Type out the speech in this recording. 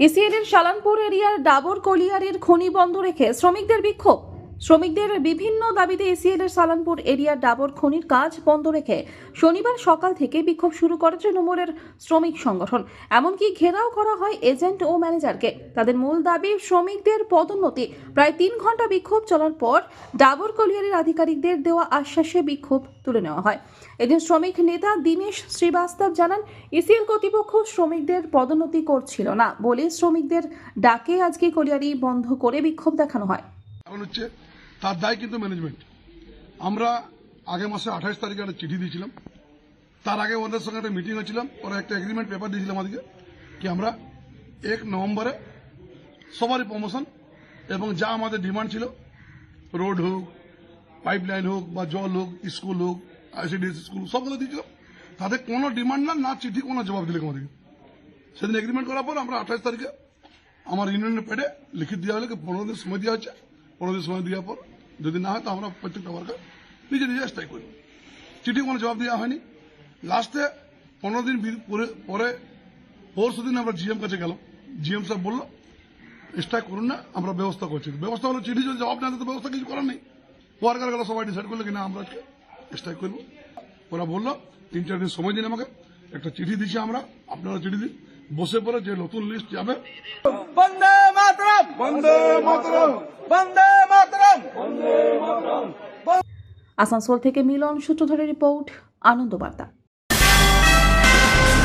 ইসিএলের সালানপুর এরিয়ার ডাবর কলিয়ারের খনি বন্ধ রেখে শ্রমিকদের বিক্ষোভ। শ্রমিকদের বিভিন্ন দাবিতে এসিএলের সালানপুর এরিয়ার ডাবর খনির কাজ বন্ধ রেখে শনিবার সকাল থেকে বিক্ষোভ শুরু করে তৃণমূলের শ্রমিক সংগঠন। এমনকি ঘেরাও করা হয় এজেন্ট ও ম্যানেজারকে। তাদের মূল দাবি, শ্রমিকদের পদোন্নতি। প্রায় তিন ঘণ্টা বিক্ষোভ চলার পর ডাবর কলিয়ারের আধিকারিকদের দেওয়া আশ্বাসে বিক্ষোভ তুলে নেওয়া হয়। এদিন শ্রমিক নেতা দীনেশ শ্রীবাস্তব জানান ইসিএল কর্তৃপক্ষ শ্রমিকদের পদোন্নতি করছিল না। বলে শ্রমিকদের ডাকে আজকে কলিয়ারি বন্ধ করে বিক্ষোভ দেখানো হয়। হচ্ছে তার দায় কিন্তু ম্যানেজমেন্ট আমরা আগের মাসে আঠাশ তারিখে একটা চিঠি দিয়েছিলাম। তার আগে ওদের সঙ্গে একটা মিটিং হয়েছিলাম ওরা একটা এগ্রিমেন্ট পেপার দিয়েছিলাম আমাদেরকে কি আমরা এক নভেম্বরে সবারই প্রমোশন এবং যা আমাদের ডিমান্ড ছিল রোড হোক পাইপ লাইন হোক বা জল হোক স্কুল হোক আইসিডিএস স্কুল সবগুলো দিয়েছিলাম। তাদের কোনো ডিমান্ড না না চিঠি, কোনো জবাব দিলে আমাদেরকে সেদিন এগ্রিমেন্ট করার পর আমরা আঠাশ তারিখে আমার ইউনিয়নের পেটে লিখিত দেওয়া হলে পনেরো দিন সময় দেওয়া হচ্ছে পনেরো দিন সময় দেওয়ার পর যদি না হয় তো আমরা প্রত্যেকটা ওয়ার্কার নিজে নিজে স্ট্রাইক করব চিঠি কোনো জবাব দেওয়া হয়নি। লাস্টে পনেরো দিন পরে- পরে পরশু দিন আমরা জিএম কাছে গেলাম। জিএম সাহেব বলল স্ট্রাইক করুন না আমরা ব্যবস্থা করছি। ব্যবস্থা হলো চিঠি যদি জবাব না দেয় তো ব্যবস্থা কিছু করার নেই। ওয়ার্কার গেলো সবাই ডিসাইড করল কি না আমরা আজকে স্ট্রাইক করব। ওরা বলল তিন চার দিন সময় দিন আমাকে। একটা চিঠি দিচ্ছি আমরা আপনারা চিঠি দিন। বসে পরে যে নতুন লিস্ট যাবে বন্দে মাতরম বন্দে মাতরম! বন্দে মাতরম! আসানসোল থেকে মিলন সূত্রধরের রিপোর্ট আনন্দ বার্তা